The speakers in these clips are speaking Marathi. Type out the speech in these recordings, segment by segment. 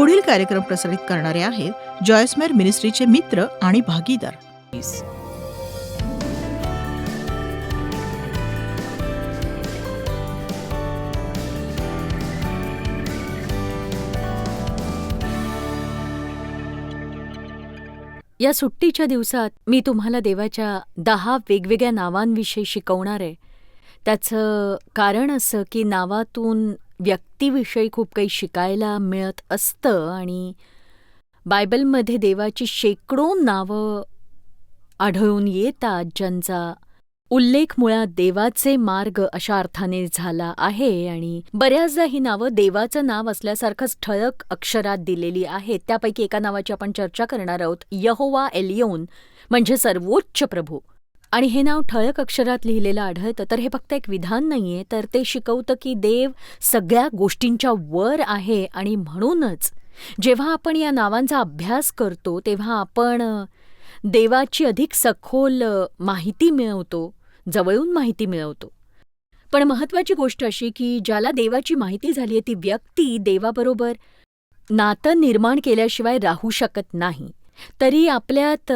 पुढील कार्यक्रम प्रसारित करणारे आहेत जॉयस्मेर मिनिस्ट्रीचे मित्र आणि भागीदार. या सुट्टीच्या दिवसात मी तुम्हाला देवाच्या दहा वेगवेगळ्या नावांविषयी शिकवणार आहे. त्याचं कारण असं की नावातून व्यक्तीविषयी खूप काही शिकायला मिळत असतं आणि बायबलमध्ये देवाची शेकडो नावं आढळून येतात ज्यांचा उल्लेख मुळात देवाचे मार्ग अशा अर्थाने झाला आहे आणि बऱ्याचदा ही नावं देवाचं नाव असल्यासारखंच ठळक अक्षरात दिलेली आहेत. त्यापैकी एका नावाची आपण चर्चा करणार आहोत यहोवा एलियोन म्हणजे सर्वोच्च प्रभू. आणि हे नाव ठळक अक्षरात लिहिलेलं आढळतं. तर हे फक्त एक विधान नाहीये तर ते शिकवतं की देव सगळ्या गोष्टींच्या वर आहे आणि म्हणूनच जेव्हा आपण या नावांचा अभ्यास करतो तेव्हा आपण देवाची अधिक सखोल माहिती मिळवतो जवळून माहिती मिळवतो. पण महत्त्वाची गोष्ट अशी की ज्याला देवाची माहिती झाली आहे ती व्यक्ती देवाबरोबर नातं निर्माण केल्याशिवाय राहू शकत नाही. तरी आपल्यात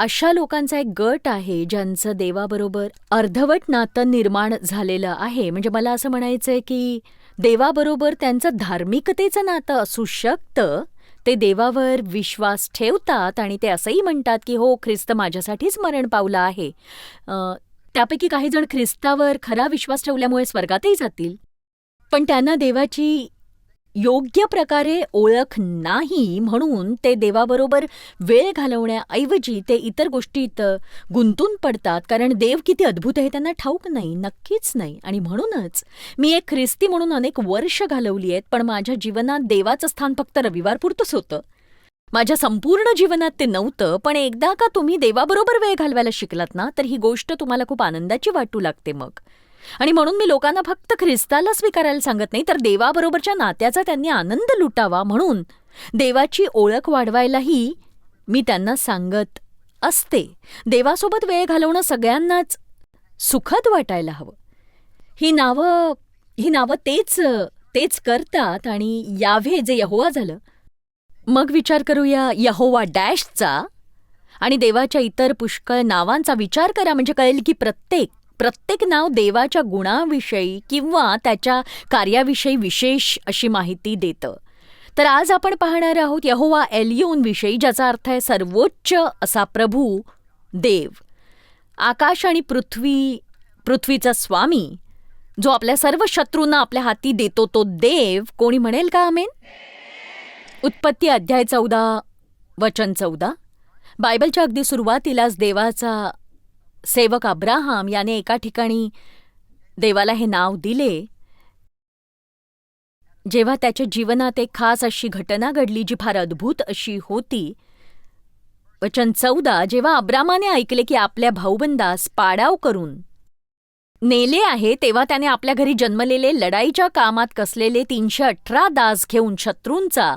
अशा लोकांचा एक गट आहे ज्यांचं देवाबरोबर अर्धवट नातं निर्माण झालेलं आहे. म्हणजे मला असं म्हणायचंय की देवाबरोबर त्यांचं धार्मिकतेचं नातं असू शकतं ते देवावर विश्वास ठेवतात आणि ते असंही म्हणतात की हो ख्रिस्त माझ्यासाठीच मरण पावलं आहे. त्यापैकी काही जण ख्रिस्तावर खरा विश्वास ठेवल्यामुळे स्वर्गातही जातील. पण त्यांना देवाची योग्य प्रकारे ओळख नाही म्हणून ते देवाबरोबर वेळ घालवण्याऐवजी ते इतर गोष्टीत गुंतून पडतात. कारण देव किती अद्भुत आहे त्यांना ठाऊक नाही नक्कीच नाही. आणि म्हणूनच मी एक ख्रिस्ती म्हणून अनेक वर्ष घालवली आहेत पण माझ्या जीवनात देवाचं स्थान फक्त रविवारपुरतंच होतं. माझ्या संपूर्ण जीवनात ते नव्हतं पण एकदा का तुम्ही देवाबरोबर वेळ घालवायला शिकलात ना तर ही गोष्ट तुम्हाला खूप आनंदाची वाटू लागते मग. आणि म्हणून मी लोकांना फक्त ख्रिस्ताला स्वीकारायला सांगत नाही तर देवाबरोबरच्या नात्याचा त्यांनी आनंद लुटावा म्हणून देवाची ओळख वाढवायलाही मी त्यांना सांगत असते. देवासोबत वेळ घालवणं सगळ्यांनाच सुखद वाटायला हवं. ही नावं ही नावं तेच तेच करतात आणि यावे जे यहोवा झालं. मग विचार करूया यहोवा डॅशचा आणि देवाच्या इतर पुष्कळ नावांचा विचार करा. म्हणजे कळेल की प्रत्येक प्रत्येक नाव देवाच्या गुणाविषयी किंवा त्याच्या कार्याविषयी विशेष अशी माहिती देतं. तर आज आपण पाहणार आहोत यहोवा एलियोन विषयी ज्याचा अर्थ आहे सर्वोच्च असा प्रभू देव. आकाश आणि पृथ्वी पृथ्वीचा स्वामी जो आपल्या सर्व शत्रूंना आपल्या हाती देतो तो देव. कोणी म्हणेल का आमेन? उत्पत्ती अध्याय चौदा वचन चौदा. बायबलच्या अगदी सुरुवातीलाच देवाचा सेवक अब्राहाम याने एका ठिकाणी देवाला हे नाव दिले. जेव्हा त्याच्या जीवनात एक खास अशी घटना घडली जी फार अद्भुत अशी होती. वचन चौदा जेव्हा अब्रामाने ऐकले की आपल्या भाऊबंदास पाडाव करून नेले आहे तेव्हा त्याने आपल्या घरी जन्मलेले लढाईच्या कामात कसलेले तीनशे अठरा दास घेऊन शत्रूंचा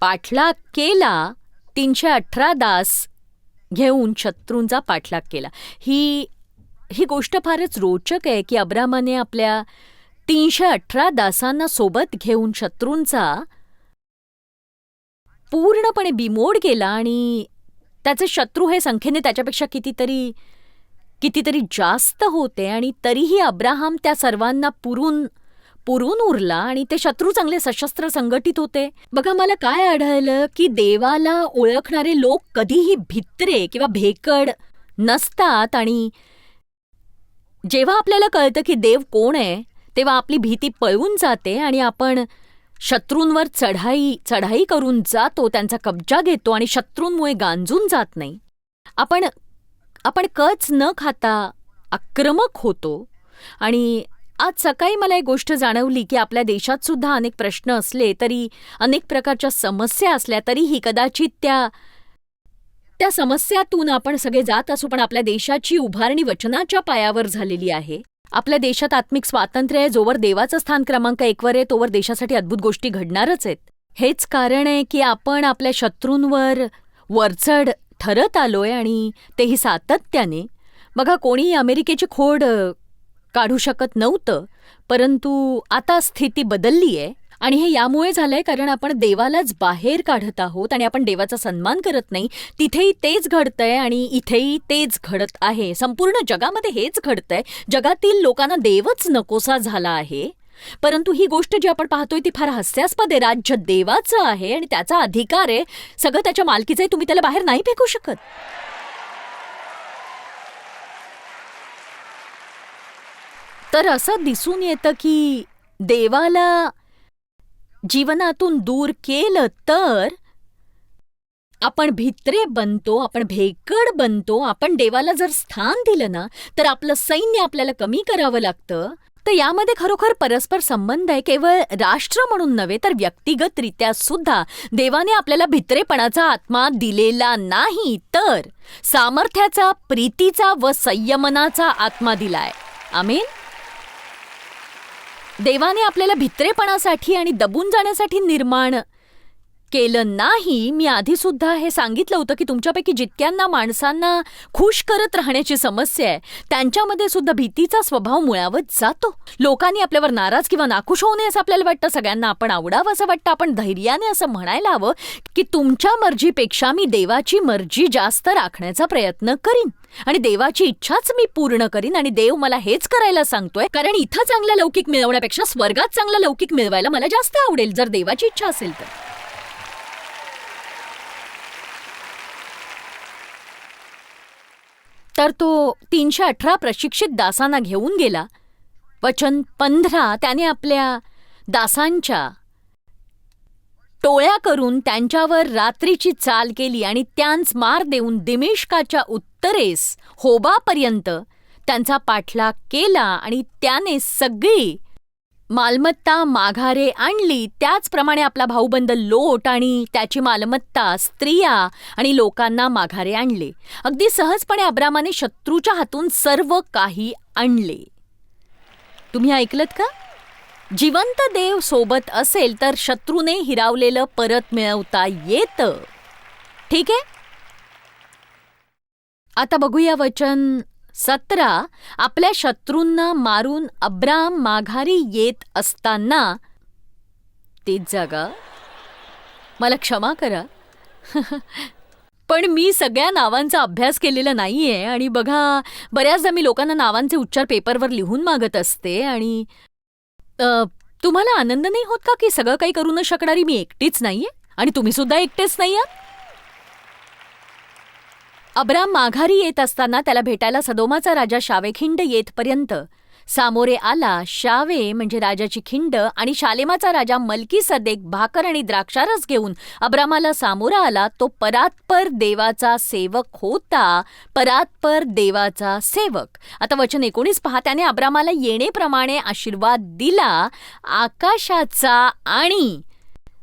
पाठलाग केला. तीनशे अठरा दास घेऊन शत्रूंचा पाठलाग केला. ही ही गोष्ट फारच रोचक आहे की अब्रामाने आपल्या तीनशे अठरा दासांना सोबत घेऊन शत्रूंचा पूर्णपणे बिमोड केला आणि त्याचे शत्रू हे संख्येने त्याच्यापेक्षा कितीतरी कितीतरी जास्त होते आणि तरीही अब्राहम त्या सर्वांना पुरून पुरून उरला आणि ते शत्रू चांगले सशस्त्र संघटित होते. बघा मला काय आढळलं की देवाला ओळखणारे लोक कधीही भित्रे किंवा भेकड नसतात आणि जेव्हा आपल्याला कळतं की देव कोण आहे तेव्हा आपली भीती पळून जाते आणि आपण शत्रूंवर चढाई चढाई करून जातो त्यांचा कब्जा घेतो आणि शत्रूंमुळे गांजून जात नाही. आपण आपण कच न खाता आक्रमक होतो आणि आज सकाळी मला एक गोष्ट जाणवली की आपल्या देशात सुद्धा अनेक प्रश्न असले तरी अनेक प्रकारच्या समस्या असल्या तरीही कदाचित त्या त्या समस्यातून आपण सगळे जात असू पण आपल्या देशाची उभारणी वचनाच्या पायावर झालेली आहे. आपल्या देशात आत्मिक स्वातंत्र्य आहे जोवर देवाचं स्थान क्रमांक एकवर आहे तोवर देशासाठी अद्भुत गोष्टी घडणारच आहेत. हेच कारण आहे की आपण आपल्या शत्रूंवर वरचढ ठरत आलोय आणि तेही सातत्याने. बघा कोणी अमेरिकेची खोड काढू शकत नव्हतं परंतु आता स्थिती बदलली आहे आणि हे यामुळे झालंय कारण आपण देवालाच बाहेर काढत आहोत आणि आपण देवाचा सन्मान करत नाही तिथेही तेच घडतंय आणि इथेही तेच घडत आहे. संपूर्ण जगामध्ये हेच घडतंय. जगातील लोकांना देवच नकोसा झाला आहे. परंतु ही गोष्ट जी आपण पाहतोय ती फार हास्यास्पद आहे. राज्य देवाचं आहे आणि त्याचा अधिकार आहे. सगळं त्याच्या मालकीचं आहे तुम्ही त्याला बाहेर नाही फेकू शकत. तर असं दिसून येतं की देवाला जीवनातून दूर केलं तर आपण भित्रे बनतो आपण भेकड बनतो आपण देवाला जर स्थान दिलं ना तर आपलं सैन्य आपल्याला कमी करावं लागतं. तर यामध्ये खरोखर परस्पर संबंध आहे केवळ राष्ट्र म्हणून नव्हे तर व्यक्तिगतरित्या सुद्धा देवाने आपल्याला भित्रेपणाचा आत्मा दिलेला नाही तर सामर्थ्याचा प्रीतीचा व संयमनाचा आत्मा दिलाय. आमीन. देवाने आपल्याला भित्रेपणासाठी आणि दबून जाण्यासाठी निर्माण केलं नाही मी आधी सुद्धा हे सांगितलं होतं की तुमच्यापैकी जितक्यांना माणसांना खुश करत राहण्याची समस्या आहे त्यांच्यामध्ये सुद्धा भीतीचा स्वभाव मुळावत जातो. लोकांनी आपल्यावर नाराज किंवा नाखुश होऊ नये असं आपल्याला वाटतं सगळ्यांना आपण आवडावं असं वाटतं आपण धैर्याने असं म्हणायला हवं की तुमच्या मर्जीपेक्षा मी देवाची मर्जी जास्त राखण्याचा प्रयत्न करीन. आणि देवाची इच्छाच मी पूर्ण करीन आणि देव मला हेच करायला सांगतोय. कारण इथं चांगला लौकिक मिळवण्यापेक्षा स्वर्गात चांगला लौकिक मिळवायला मला जास्त आवडेल. जर देवाची इच्छा असेल तर. तर तो तीनशे अठरा प्रशिक्षित दासांना घेऊन गेला. वचन पंधरा त्याने आपल्या दासांच्या टोळ्या करून त्यांच्यावर रात्रीची चाल केली आणि त्यांच मार देऊन दिमेश्काच्या उत्तरेस होबापर्यंत. त्यांचा पाठलाग केला आणि त्याने सगळी मालमत्ता माघारे आणली. त्याचप्रमाणे आपला भाऊबंद लोट आणि त्याची मालमत्ता स्त्रिया आणि लोकांना माघारे आणले. अगदी सहजपणे अब्रामाने शत्रूच्या हातून सर्व काही आणले. तुम्ही ऐकलत का? जिवंत देव सोबत असेल तर शत्रूने हिरावलेलं परत मिळवता येतं. ठीक आहे? आता बघूया वचन सतरा. आपल्या शत्रूंना मारून अब्राम माघारी येत असताना तीच जागा. मला क्षमा करा. पण मी सगळ्या नावांचा अभ्यास केलेला नाहीये आणि बघा बऱ्याचदा मी लोकांना नावांचे उच्चार पेपरवर लिहून मागत असते आणि तुम्हाला आनंद नाही होत का की सगळं काही करू न शकणारी मी एकटीच नाहीये? आणि तुम्हीसुद्धा एकटेच नाही आहात अब्राम माघारी येत असताना त्याला भेटायला सदोमाचा राजा शावेखिंड येतपर्यंत. सामोरे आला शावे म्हणजे राजाची खिंड आणि शालेमाचा राजा मलकी सदेक भाकर आणि द्राक्षारस घेऊन अब्रामाला सामोरा आला. तो परात्पर देवाचा सेवक होता परात्पर देवाचा सेवक. आता वचन एकोणीस पहा त्याने अब्रामाला येणेप्रमाणे आशीर्वाद दिला आकाशाचा आणि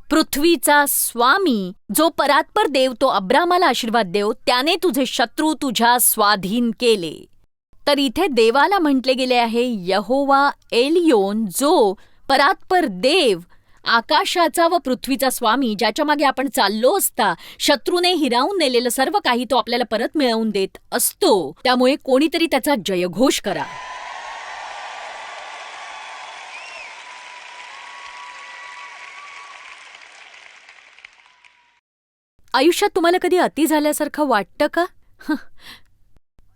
पृथ्वीचा स्वामी जो परात्पर देव तो अब्रामाला आशीर्वाद देव त्याने तुझे शत्रू तुझ्या स्वाधीन केले. तर इथे देवाला म्हटले गेले आहे यहोवा एलियोन जो परात्पर देव आकाशाचा व पृथ्वीचा स्वामी ज्याच्या मागे आपण चाललो असता शत्रूने हिरावून नेलेलं सर्व काही तो आपल्याला परत मिळवून देत असतो. त्यामुळे कोणीतरी त्याचा जयघोष करा. आयुष्यात तुम्हाला कधी अति झाल्यासारखं वाटतं का?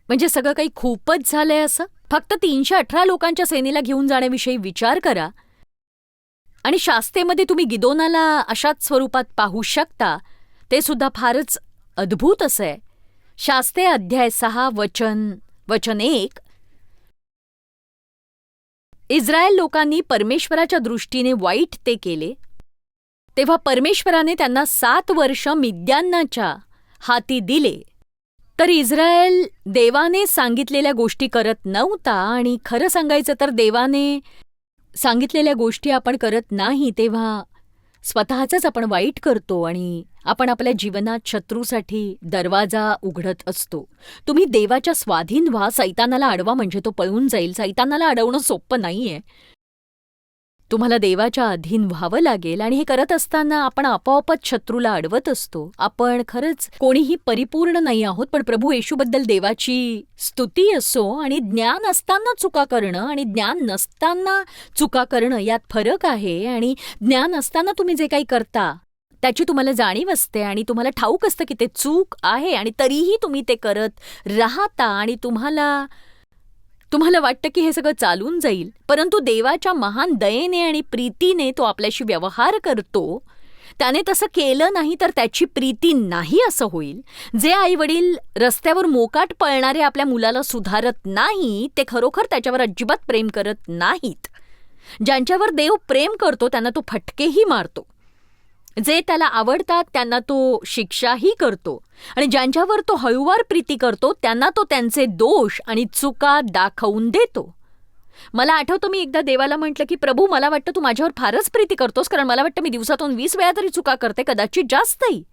म्हणजे सगळं काही खूपच झालंय असं? फक्त तीनशे अठरा लोकांच्या सेनेला घेऊन जाण्याविषयी विचार करा. आणि शास्तेमध्ये तुम्ही गिदोनाला अशाच स्वरूपात पाहू शकता. ते सुद्धा फारच अद्भुत असं आहे. शास्ते अध्याय सहा वचन वचन एक. इस्रायल लोकांनी परमेश्वराच्या दृष्टीने वाईट ते केले. तेव्हा परमेश्वराने त्यांना सात वर्ष मिद्यान्नाच्या हाती दिले. तर इस्रायल देवाने सांगितलेल्या गोष्टी करत नव्हता आणि खरं सांगायचं तर देवाने सांगितलेल्या गोष्टी आपण करत नाही तेव्हा स्वतःच आपण वाईट करतो आणि आपण आपल्या जीवनात शत्रूसाठी दरवाजा उघडत असतो. तुम्ही देवाच्या स्वाधीन व्हा सैतानाला अडवा म्हणजे तो पळून जाईल. सैतानाला अडवणं सोपं नाहीये. तुम्हाला देवाच्या अधीन व्हावं लागेल आणि हे करत असताना आपण आपोआपच शत्रूला अडवत असतो. आपण खरंच कोणीही परिपूर्ण नाही आहोत पण प्रभू येशूबद्दल देवाची स्तुती असो आणि ज्ञान असताना चुका करणं आणि ज्ञान नसताना चुका करणं यात फरक आहे आणि ज्ञान असताना तुम्ही जे काही करता त्याची तुम्हाला जाणीव असते आणि तुम्हाला ठाऊक असतं की ते चूक आहे आणि तरीही तुम्ही ते करत राहता आणि तुम्हाला तुम्हाला वाटतं की हे सगळं चालून जाईल परंतु देवाच्या महान दयेने आणि प्रीतीने तो आपल्याशी व्यवहार करतो त्याने तसं केलं नाही तर त्याची प्रीती नाही असं होईल. जे आई वडील रस्त्यावर मोकाट पळणारे आपल्या मुलाला सुधारत नाही ते खरोखर त्याच्यावर अजिबात प्रेम करत नाहीत. ज्यांच्यावर देव प्रेम करतो त्यांना तो फटकेही मारतो. जे त्याला आवडतात त्यांना तो शिक्षाही करतो. आणि ज्यांच्यावर तो हळूवार प्रीती करतो त्यांना तो त्यांचे दोष आणि चुका दाखवून देतो. मला आठवतं मी एकदा देवाला म्हटलं की प्रभू मला वाटतं तू माझ्यावर फारच प्रीती करतोस कारण मला वाटतं मी दिवसातून वीस वेळा तरी चुका करते कदाचित जास्तही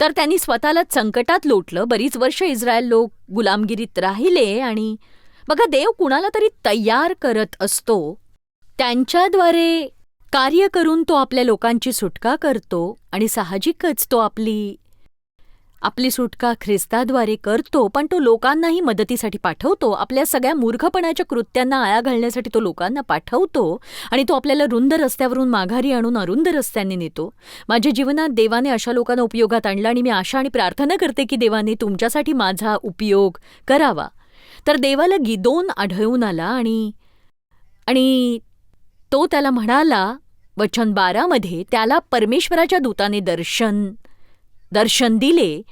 तर त्यांनी स्वतःला संकटात लोटलं. बरीच वर्ष इस्रायल लोक गुलामगिरीत राहिले आणि बघा देव कुणाला तरी तयार करत असतो. त्यांच्याद्वारे कार्य करून तो आपल्या लोकांची सुटका करतो आणि साहजिकच तो आपली आपली सुटका ख्रिस्ताद्वारे करतो पण तो लोकांनाही मदतीसाठी पाठवतो. आपल्या सगळ्या मूर्खपणाच्या कृत्यांना आळा घालण्यासाठी तो लोकांना पाठवतो आणि तो आपल्याला रुंद रस्त्यावरून माघारी आणून अरुंद रस्त्याने नेतो. माझ्या जीवनात देवाने अशा लोकांना उपयोगात आणला आणि मी आशा आणि प्रार्थना करते की देवाने तुमच्यासाठी माझा उपयोग करावा. तर देवाला गिदोन आढळून आला आणि आणि तो त्याला म्हणाला वचन बारामध्ये त्याला परमेश्वराच्या दूताने दर्शन दर्शन दिले.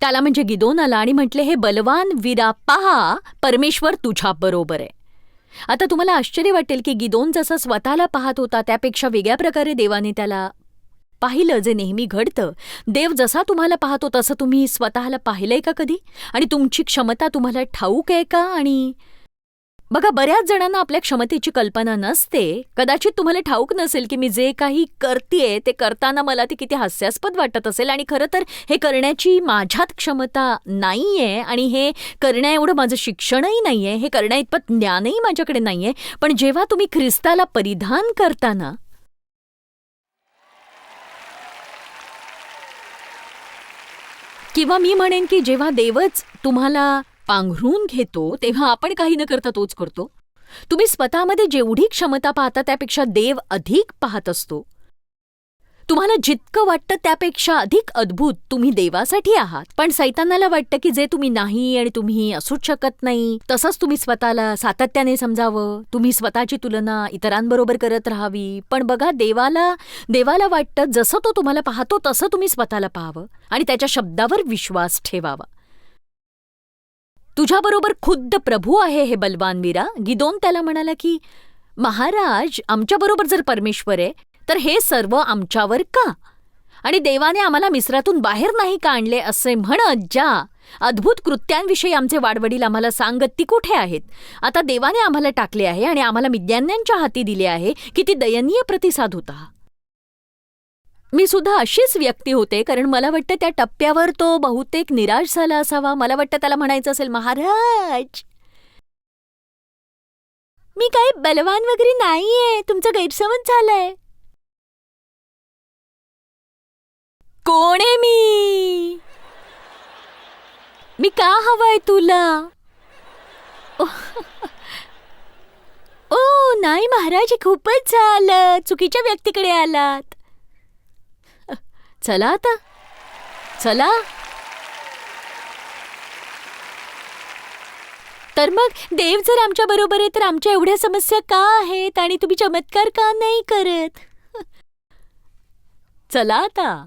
त्याला म्हणजे गिदोनाला आणि म्हटले हे बलवान विरा पहा परमेश्वर तुझ्या बरोबर आहे. आता तुम्हाला आश्चर्य वाटेल की गिदोन जसा स्वतःला पाहत होता त्यापेक्षा वेगळ्या प्रकारे देवाने त्याला पाहिलं जे नेहमी घडतं. देव जसा तुम्हाला पाहतो तसं तुम्ही स्वतःला पाहिलंय का कधी? आणि तुमची क्षमता तुम्हाला ठाऊक आहे का? आणि बघा बऱ्याच जणांना आपल्या क्षमतेची कल्पना नसते. कदाचित तुम्हाला ठाऊक नसेल की मी जे काही करतेय ते करताना मला ते किती हास्यास्पद वाटत असेल. आणि खरं तर हे करण्याची माझ्यात क्षमता नाहीये आणि हे करण्याएवढं माझं शिक्षणही नाहीये. हे करण्याइतपत ज्ञानही माझ्याकडे नाहीये. पण जेव्हा तुम्ही ख्रिस्ताला परिधान करताना किंवा मी म्हणेन की जेव्हा देवच तुम्हाला पांघरून घेतो तेव्हा आपण काही न करता तोच करतो. तुम्ही स्वतःमध्ये जेवढी क्षमता पाहता त्यापेक्षा देव अधिक पाहत असतो. तुम्हाला जितकं वाटतं त्यापेक्षा अधिक अद्भुत तुम्ही देवासाठी आहात. पण सैतानाला वाटतं की जे तुम्ही नाही आणि तुम्ही असूच शकत नाही तसंच तुम्ही स्वतःला सातत्याने समजावं. तुम्ही स्वतःची तुलना इतरांबरोबर करत राहावी. पण बघा देवाला देवाला वाटतं जसं तो तुम्हाला पाहतो तसं तुम्ही स्वतःला पाहावं. आणि त्याच्या शब्दावर विश्वास ठेवावा. तुझ्याबरोबर खुद्द प्रभू आहे हे बलवान वीरा गिदोन त्याला म्हणाला की महाराज आमच्याबरोबर जर परमेश्वर आहे तर हे सर्व आमच्यावर का? आणि देवाने आम्हाला मिस्रातून बाहेर नाही का आणले असे म्हणत ज्या अद्भुत कृत्यांविषयी आमचे वाडवडील आम्हाला सांगत ती कुठे आहेत? आता देवाने आम्हाला टाकले आहे आणि आम्हाला मिज्ञान्यांच्या हाती दिले आहे की ती दयनीय प्रतिसाद होता. मी सुद्धा अशीच व्यक्ती होते कारण मला वाटतं त्या टप्प्यावर तो बहुतेक निराश झाला असावा. मला वाटतं त्याला म्हणायचं असेल महाराज मी काही बलवान वगैरे नाहीये. तुमचा गैरसमज झालाय. कोण आहे मी? मी का हवाय तुला? ओ नाही महाराज खूपच झालं. चुकीच्या व्यक्तीकडे आलात. चला आता. चला. तर मग देव जर आमच्या बरोबर आहे तर आमच्या एवढ्या समस्या का आहेत आणि तुम्ही चमत्कार का नाही करत? चला आता.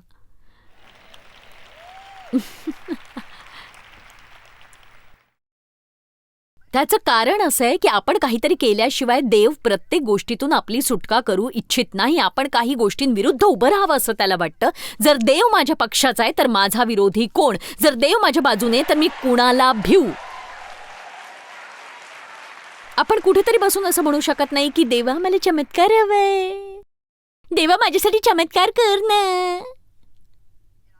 त्याचं कारण असं आहे की आपण काहीतरी केल्याशिवाय देव प्रत्येक गोष्टीतून आपली सुटका करू इच्छित नाही. आपण काही गोष्टींविरुद्ध उभं राहावं असं त्याला वाटतं. जर देव माझ्या पक्षाचा आहे तर माझा विरोधी कोण? जर देव माझ्या बाजूने तर मी कुणाला भिऊ? आपण कुठेतरी बसून असं म्हणू शकत नाही की देवा मला चमत्कार हवंय देवा माझ्यासाठी चमत्कार कर ना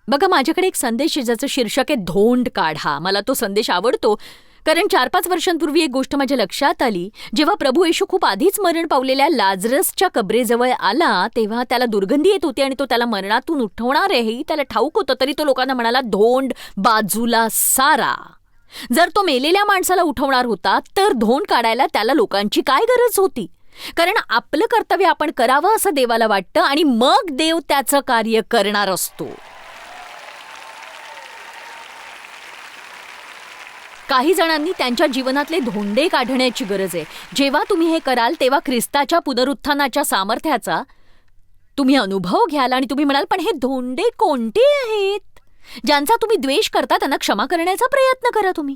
बघा माझ्याकडे एक संदेश आहे ज्याचं शीर्षक आहे धोंड काढा. मला तो संदेश आवडतो. कारण चार पाच वर्षांपूर्वी एक गोष्ट माझ्या लक्षात आली. जेव्हा प्रभू येशू खूप आधीच मरण पावलेल्या लाजरसच्या कबरेजवळ आला तेव्हा त्याला दुर्गंधी येत होती आणि तो त्याला मरणातून उठवणार आहे त्याला ठाऊक होतं तरी तो लोकांना म्हणाला धोंड बाजूला सारा. जर तो मेलेल्या माणसाला उठवणार होता तर धोंड काढायला त्याला लोकांची काय गरज होती? कारण आपलं कर्तव्य आपण करावं असं देवाला वाटतं आणि मग देव त्याचं कार्य करणार असतो. काही जणांनी त्यांच्या जीवनातले धोंडे काढण्याची गरज आहे. जेव्हा तुम्ही हे कराल तेव्हा ख्रिस्ताच्या पुनरुत्थानाच्या सामर्थ्याचा तुम्ही अनुभव घ्याल आणि तुम्ही म्हणाल पण हे धोंडे कोणते आहेत? ज्यांचा तुम्ही द्वेष करता त्यांना क्षमा करण्याचा प्रयत्न करा तुम्ही.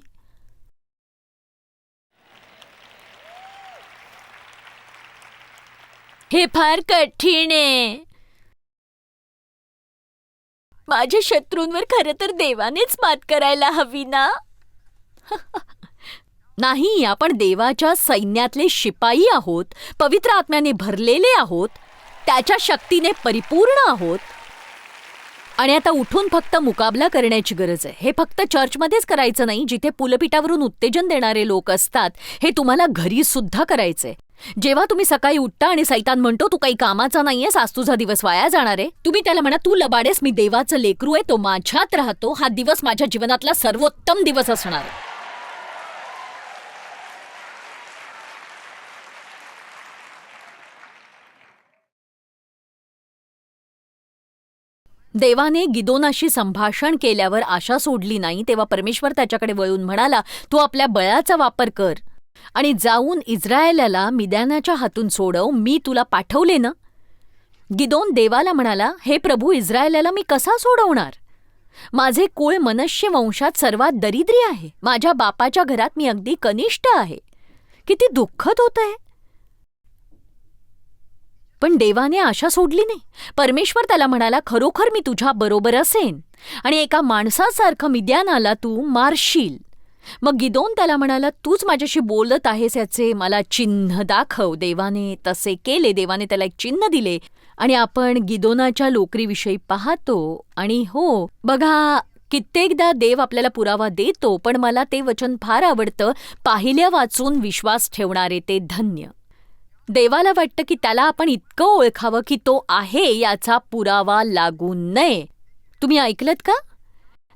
हे फार कठीण आहे. माझ्या शत्रूंवर खरं तर देवानेच मात करायला हवी ना? नाही आपण देवाच्या सैन्यातले शिपाई आहोत पवित्र आत्म्याने भरलेले आहोत त्याच्या शक्तीने परिपूर्ण आहोत. आणि आता उठून फक्त मुकाबला करण्याची गरज आहे. हे फक्त चर्चमध्येच करायचं नाही जिथे पुलपिटावरून उत्तेजन देणारे लोक असतात हे तुम्हाला घरी सुद्धा करायचंय. जेव्हा तुम्ही सकाळी उठता आणि सैतान म्हणतो तू काही कामाचा नाहीयेस आज तुझा दिवस वाया जाणार आहे. तुम्ही त्याला म्हणा तू लबाडेस मी देवाचं लेकरू आहे तो माझ्यात राहतो हा दिवस माझ्या जीवनातला सर्वोत्तम दिवस असणार आहे. देवाने गिदोनाशी संभाषण केल्यावर आशा सोडली नाही तेव्हा परमेश्वर त्याच्याकडे वळून म्हणाला तू आपल्या बळाचा वापर कर आणि जाऊन इस्रायलाला मिद्यानाच्या हातून सोडव मी तुला पाठवले ना? गिदोन देवाला म्हणाला हे प्रभू इस्रायलाला मी कसा सोडवणार? माझे कुळ मनुष्य वंशात सर्वात दरिद्री आहे. माझ्या बापाच्या घरात मी अगदी कनिष्ठ आहे. किती दुःखद होत आहे पण देवाने आशा सोडली नाही. परमेश्वर त्याला म्हणाला खरोखर मी तुझ्या बरोबर असेन आणि एका माणसासारखं मिद्यानाला तू मारशील. मग गिदोन त्याला म्हणाला तूच माझ्याशी बोलत आहेस याचे मला चिन्ह दाखव. देवाने तसे केले. देवाने त्याला एक चिन्ह दिले आणि आपण गिदोनाच्या लोकरीविषयी पाहतो आणि हो बघा कित्येकदा देव आपल्याला पुरावा देतो पण मला ते वचन फार आवडतं. पाहिल्या वाचून विश्वास ठेवणारे ते धन्य. देवाला वाटतं की त्याला आपण इतकं ओळखावं की तो आहे याचा पुरावा लागू नये. तुम्ही ऐकलत का?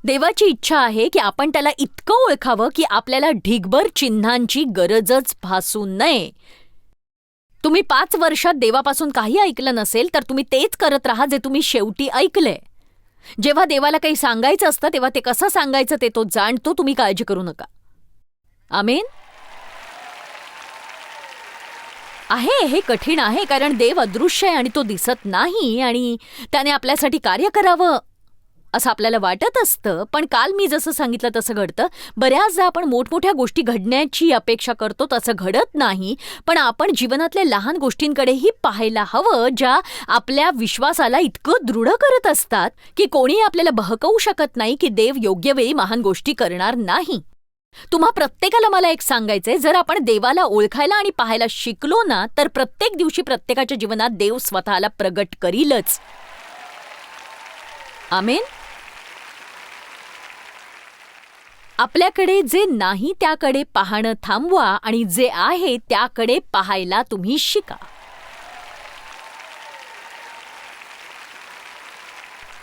देवाची इच्छा आहे की आपण त्याला इतकं ओळखावं की आपल्याला ढिगभर चिन्हांची गरजच भासू नये. तुम्ही पाच वर्षात देवापासून काही ऐकलं नसेल तर तुम्ही तेच करत राहा जे तुम्ही शेवटी ऐकलंय. जेव्हा देवाला काही सांगायचं असतं तेव्हा ते कसं सांगायचं ते तो जाणतो तुम्ही काळजी करू नका. आमेन? आहे हे कठीण आहे कारण देव अदृश्य आहे आणि तो दिसत नाही आणि त्याने आपल्यासाठी कार्य करावं असं आपल्याला वाटत असतं. पण काल मी जसं सांगितलं तसं घडतं. बऱ्याचदा आपण मोठमोठ्या गोष्टी घडण्याची अपेक्षा करतो तसं घडत नाही. पण आपण जीवनातल्या लहान गोष्टींकडेही पाहायला हवं ज्या आपल्या विश्वासाला इतकं दृढ करत असतात की कोणी आपल्याला बहकवू शकत नाही की देव योग्य वेळी महान गोष्टी करणार नाही. तुम्हा प्रत्येकाला मला एक सांगायचंय. जर आपण देवाला ओळखायला आणि पाहायला शिकलो ना तर प्रत्येक दिवशी प्रत्येकाच्या जीवनात देव स्वतःला प्रगट करीलच. आमेन? आपल्याकडे जे नाही त्याकडे पाहणं थांबवा आणि जे आहे त्याकडे पाहायला तुम्ही शिका.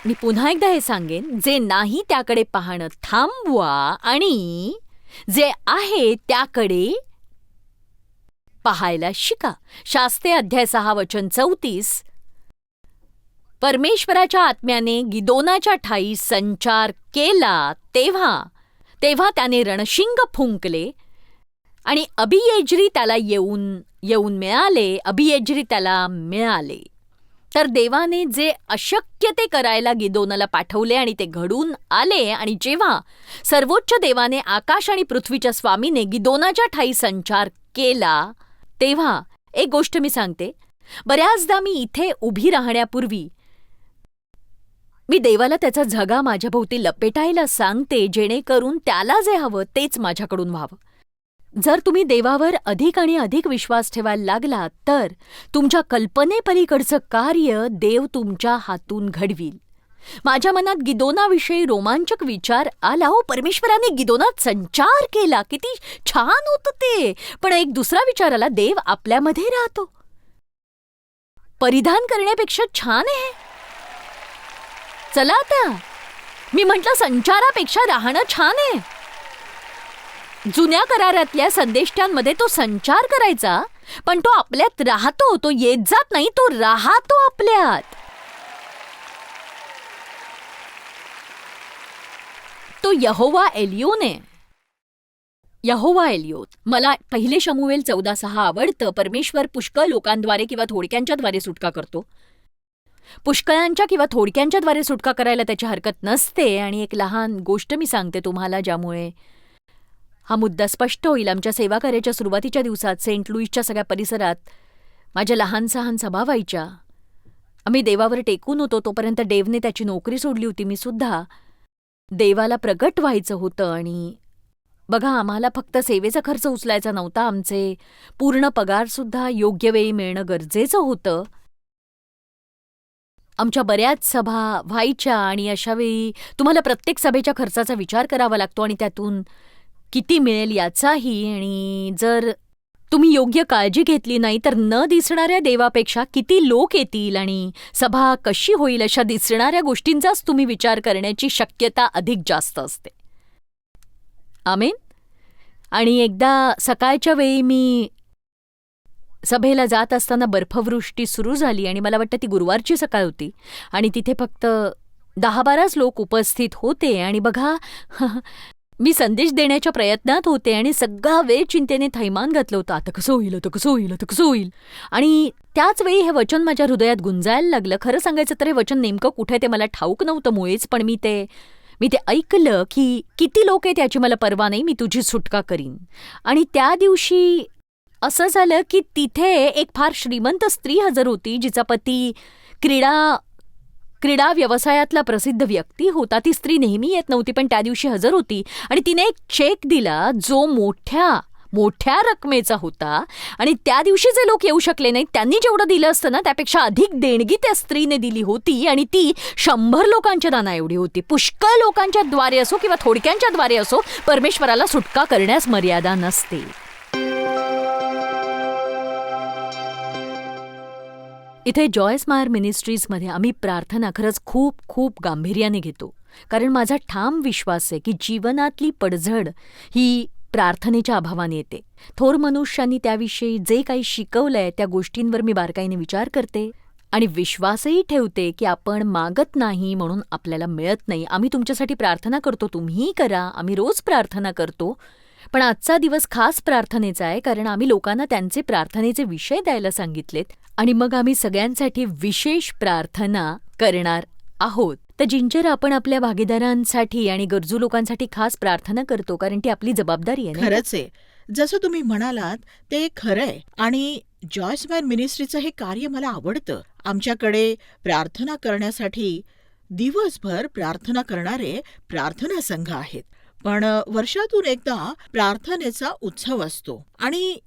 मी पुन्हा एकदा हे सांगेन. जे नाही त्याकडे पाहणं थांबवा आणि जे आहे त्याकडे पाहायला शिका. शास्ते अध्याय सहा वचन चौतीस. परमेश्वराच्या आत्म्याने गिदोनाच्या ठाई संचार केला तेव्हा तेव्हा त्याने रणशिंग फुंकले आणि अभियेजरी त्याला येऊन येऊन मिळाले. अभियेजरी त्याला मिळाले. तर देवाने जे अशक्य ते करायला गिदोनाला पाठवले आणि ते घडून आले आणि जेव्हा सर्वोच्च देवाने आकाश आणि पृथ्वीच्या स्वामीने गिदोनाच्या ठाई संचार केला तेव्हा एक गोष्ट मी सांगते. बऱ्याचदा मी इथे उभी राहण्यापूर्वी मी देवाला त्याचा झगा माझ्याभोवती लपेटायला सांगते जेणेकरून त्याला जे हवं तेच माझ्याकडून व्हावं. जर तुम्ही देवावर अधिक आणि अधिक विश्वास ठेवायला लागलात तर तुमच्या कल्पनेपलीकडचं कार्य देव तुमच्या हातून घडवील. माझ्या मनात गिदोनाविषयी रोमांचक विचार आला. हो परमेश्वराने गिदोनात संचार केला. किती छान होतं ते. पण एक दुसरा विचार आला. देव आपल्यामध्ये राहतो. परिधान करण्यापेक्षा छान आहे. चला आता. मी म्हटलं संचारापेक्षा राहणं छान आहे. जुन्या करारातल्या संदेष्ट्यांमध्ये तो संचार करायचा पण तो आपल्यात राहतो तो येत जात नाही तो राहतो आपल्यात. तो यहोवा एलियोने. यहोवा एलियोत मला पहिले शमुवेल चौदा सहा आवडतं परमेश्वर पुष्कळ लोकांद्वारे किंवा थोडक्यांच्याद्वारे सुटका करतो. पुष्कळांच्या किंवा थोडक्यांच्याद्वारे सुटका करायला त्याची हरकत नसते आणि एक लहान गोष्ट मी सांगते तुम्हाला ज्यामुळे हा मुद्दा स्पष्ट होईल आमच्या सेवाकार्याच्या सुरुवातीच्या दिवसात सेंट लुईसच्या सगळ्या परिसरात. माझ्या लहान सहान सभा व्हायच्या आम्ही देवावर टेकून होतो तोपर्यंत देवने त्याची नोकरी सोडली होती मी सुद्धा. देवाला प्रगट व्हायचं होतं आणि बघा आम्हाला फक्त सेवेचा खर्च उचलायचा नव्हता आमचे पूर्ण पगारसुद्धा योग्य वेळी मिळणं गरजेचं होतं. आमच्या बऱ्याच सभा व्हायच्या आणि अशावेळी तुम्हाला प्रत्येक सभेच्या खर्चाचा विचार करावा लागतो आणि त्यातून किती मिळेल याचाही आणि जर तुम्ही योग्य काळजी घेतली नाही तर न दिसणाऱ्या देवापेक्षा किती लोक येतील आणि सभा कशी होईल अशा दिसणाऱ्या गोष्टींचाच तुम्ही विचार करण्याची शक्यता अधिक जास्त असते. आमेन? आणि एकदा सकाळच्या वेळी मी सभेला जात असताना बर्फवृष्टी सुरू झाली आणि मला वाटतं ती गुरुवारची सकाळ होती आणि तिथे फक्त दहा बाराच लोक उपस्थित होते आणि बघा मी संदेश देण्याच्या प्रयत्नात होते आणि सगळा वेळ चिंतेने थैमान घातलं होतं. आता कसं होईल? आता कसं होईल? आता कसं होईल? आणि त्याच वेळी हे वचन माझ्या हृदयात गुंजायला लागलं. खरं सांगायचं तर हे वचन नेमकं कुठे ते मला ठाऊक नव्हतं मुळेच पण मी ते मी ते ऐकलं की किती लोक आहेत याची मला पर्वा नाही मी तुझी सुटका करीन. आणि त्या दिवशी असं झालं की तिथे एक फार श्रीमंत स्त्री हजर होती जिचा पती क्रीडा क्रीडा व्यवसायातला प्रसिद्ध व्यक्ती होता. ती स्त्री नेहमी येत नव्हती पण त्या दिवशी हजर होती आणि तिने एक चेक दिला जो मोठ्या मोठ्या रकमेचा होता. आणि त्या दिवशी जे लोक येऊ शकले नाहीत त्यांनी जेवढं दिलं असतं ना त्यापेक्षा अधिक देणगी त्या स्त्रीने दिली होती आणि ती शंभर लोकांच्या दाना एवढी होती. पुष्कळ लोकांच्या द्वारे असो किंवा थोडक्यांच्या द्वारे असो परमेश्वराला सुटका करण्यास मर्यादा नसते. इथे जॉयस मायर मिनिस्ट्रीजमध्ये आम्ही प्रार्थना खरंच खूप खूप गांभीर्याने घेतो. कारण माझा ठाम विश्वास आहे की जीवनातली पडझड ही प्रार्थनेच्या अभावाने येते. थोर मनुष्यांनी त्याविषयी जे काही शिकवलंय त्या गोष्टींवर मी बारकाईने विचार करते आणि विश्वासही ठेवते की आपण मागत नाही म्हणून आपल्याला मिळत नाही. आम्ही तुमच्यासाठी प्रार्थना करतो तुम्हीही करा. आम्ही रोज प्रार्थना करतो. पण आजचा दिवस खास प्रार्थनेचा आहे कारण आम्ही लोकांना त्यांचे प्रार्थनेचे विषय द्यायला सांगितलेत आणि मग आम्ही सगळ्यांसाठी विशेष प्रार्थना करणार आहोत. तर जिंजर आपण आपल्या भागीदारांसाठी आणि गरजू लोकांसाठी खास प्रार्थना करतो कारण ती आपली जबाबदारी आहे खरंच आहे. जसं तुम्ही म्हणालात ते खरंय आणि जॉयसमॅन मिनिस्ट्रीचं हे कार्य मला आवडतं. आमच्याकडे प्रार्थना करण्यासाठी दिवसभर प्रार्थना करणारे प्रार्थना संघ आहेत. पण वर्षातून एकदा प्रार्थनेचा उत्सव असतो आणि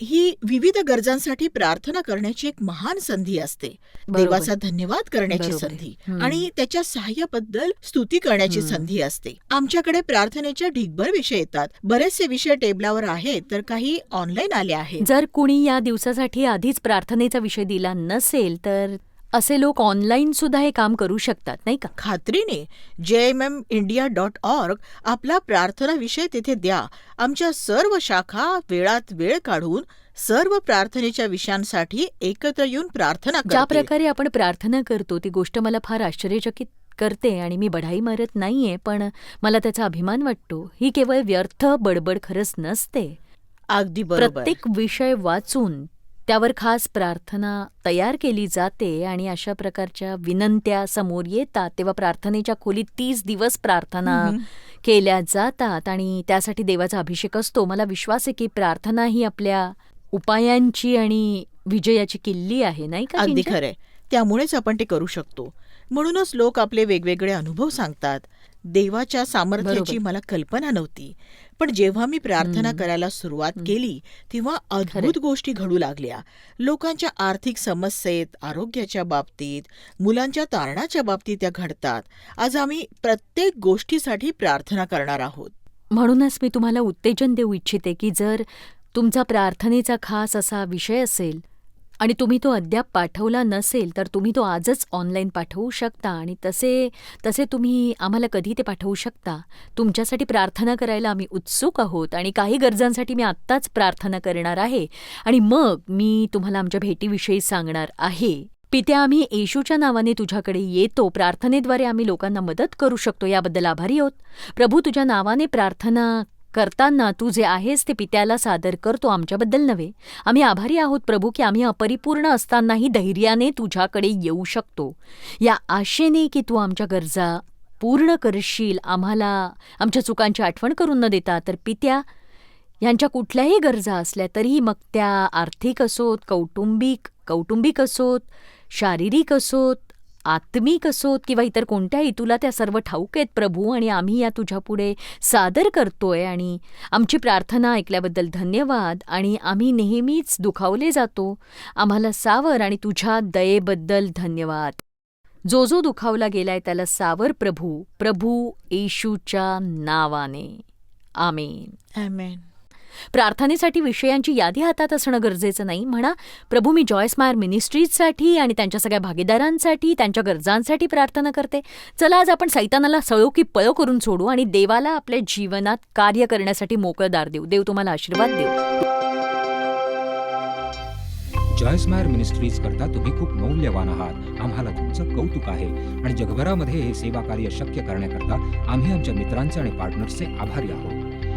ही विविध गरजांसाठी प्रार्थना करण्याची एक महान संधी असते. देवाचा धन्यवाद करण्याची. संधी. आणि त्याच्या सहाय्याबद्दल स्तुती करण्याची. संधी असते आमच्याकडे प्रार्थनेच्या ढिगभर विषय येतात बरेचसे विषय टेबलावर आहेत तर काही ऑनलाईन आले आहेत जर कुणी या दिवसासाठी आधीच प्रार्थनेचा विषय दिला नसेल तर असे लोक ऑनलाईन सुद्धा हे काम करू शकतात नाही का? खात्रीने J M M India dot org आपला प्रार्थना विषय तिथे द्या. आमच्या सर्व शाखा वेळात वेळ काढून सर्व प्रार्थनेच्या विषयांसाठी एकत्र येऊन प्रार्थना ज्या. प्रकारे आपण प्रार्थना करतो ती गोष्ट मला फार आश्चर्यचकित करते आणि मी बढाई मारत नाहीये पण मला त्याचा अभिमान वाटतो. ही केवळ व्यर्थ बडबड खरंच नसते. अगदी प्रत्येक विषय वाचून त्यावर खास प्रार्थना तयार केली जाते आणि अशा प्रकारच्या विनंत्या समोर येतात. तेव्हा प्रार्थनेच्या खोलीत तीस दिवस प्रार्थना. केल्या जातात आणि त्यासाठी देवाचा अभिषेक असतो. मला विश्वास आहे की प्रार्थना ही आपल्या उपायांची आणि विजयाची किल्ली आहे नाही का अगदी? खरंय. त्यामुळेच आपण ते करू शकतो. म्हणूनच लोक आपले वेगवेगळे अनुभव सांगतात. देवाच्या सामर्थ्याची. मला कल्पना नव्हती पण जेव्हा मी प्रार्थना. करायला सुरुवात. केली तेव्हा अद्भुत गोष्टी घडू लागल्या लोकांच्या आर्थिक समस्येत आरोग्याच्या बाबतीत मुलांच्या तारणाच्या बाबतीत त्या घडतात आज आम्ही प्रत्येक गोष्टीसाठी प्रार्थना करणार आहोत म्हणूनच मी तुम्हाला उत्तेजन देऊ इच्छिते की जर तुमचा प्रार्थनेचा खास असा विषय असेल आणि तुम्ही तो अद्याप पाठवला नसेल तर तुम्ही तो आजच ऑनलाईन पाठवू शकता. आणि तसे तसे तुम्ही आम्हाला कधी ते पाठवू शकता? तुमच्यासाठी प्रार्थना करायला आम्ही उत्सुक आहोत आणि काही गरजांसाठी मी आत्ताच प्रार्थना करणार आहे. आणि मग मी तुम्हाला आमच्या भेटीविषयी सांगणार आहे. पित्या आम्ही येशूच्या नावाने तुझ्याकडे येतो. प्रार्थनेद्वारे आम्ही लोकांना मदत करू शकतो. याबद्दल आभारी आहोत. प्रभू तुझ्या नावाने प्रार्थना करताना तू जे आहेस ते पित्याला सादर करतो आमच्याबद्दल नव्हे. आम्ही आभारी आहोत प्रभू की आम्ही अपरिपूर्ण असतानाही धैर्याने तुझ्याकडे येऊ शकतो. या आशेने की तू आमच्या गरजा पूर्ण करशील आम्हाला आमच्या चुकांची आठवण करून न देता तर पित्या यांच्या कुठल्याही गरजा असल्या तरीही मग त्या आर्थिक असोत कौटुंबिक कौटुंबिक असोत शारीरिक असोत आत्मिक असोत किंवा इतर कोणत्याही तुला त्या सर्व ठाऊक आहेत प्रभू आणि आम्ही या तुझ्यापुढे सादर करतोय आणि आमची प्रार्थना ऐकल्याबद्दल धन्यवाद. आणि आम्ही नेहमीच दुखावले जातो. आम्हाला सावर आणि तुझ्या दयेबद्दल धन्यवाद. जो जो दुखावला गेलाय त्याला सावर प्रभू प्रभू येशूच्या नावाने. आमेन. आमेन. प्रार्थनेसाठी विषयांची यादी हातात असणं गरजेचं नाही. म्हणा प्रभू मी जॉयस मायर मिनिस्ट्रीजसाठी आणि त्यांच्या सगळ्या भागीदारांसाठी त्यांच्या गरजांसाठी प्रार्थना करते. चला आज आपण सैतानाला सळो की पळो करून सोडू आणि देवाला आपल्या जीवनात कार्य करण्यासाठी मोकळदार देऊ. देव तुम्हाला आशीर्वाद देऊ. जॉयस मायर मिनिस्ट्रीज करता तुम्ही खूप मौल्यवान आहात. आम्हाला तुमचं कौतुक आहे. आणि जगभरामध्ये हे सेवा कार्य शक्य करण्याकरता आम्ही आमच्या मित्रांचे आणि पार्टनर्सचे आभारी आहोत.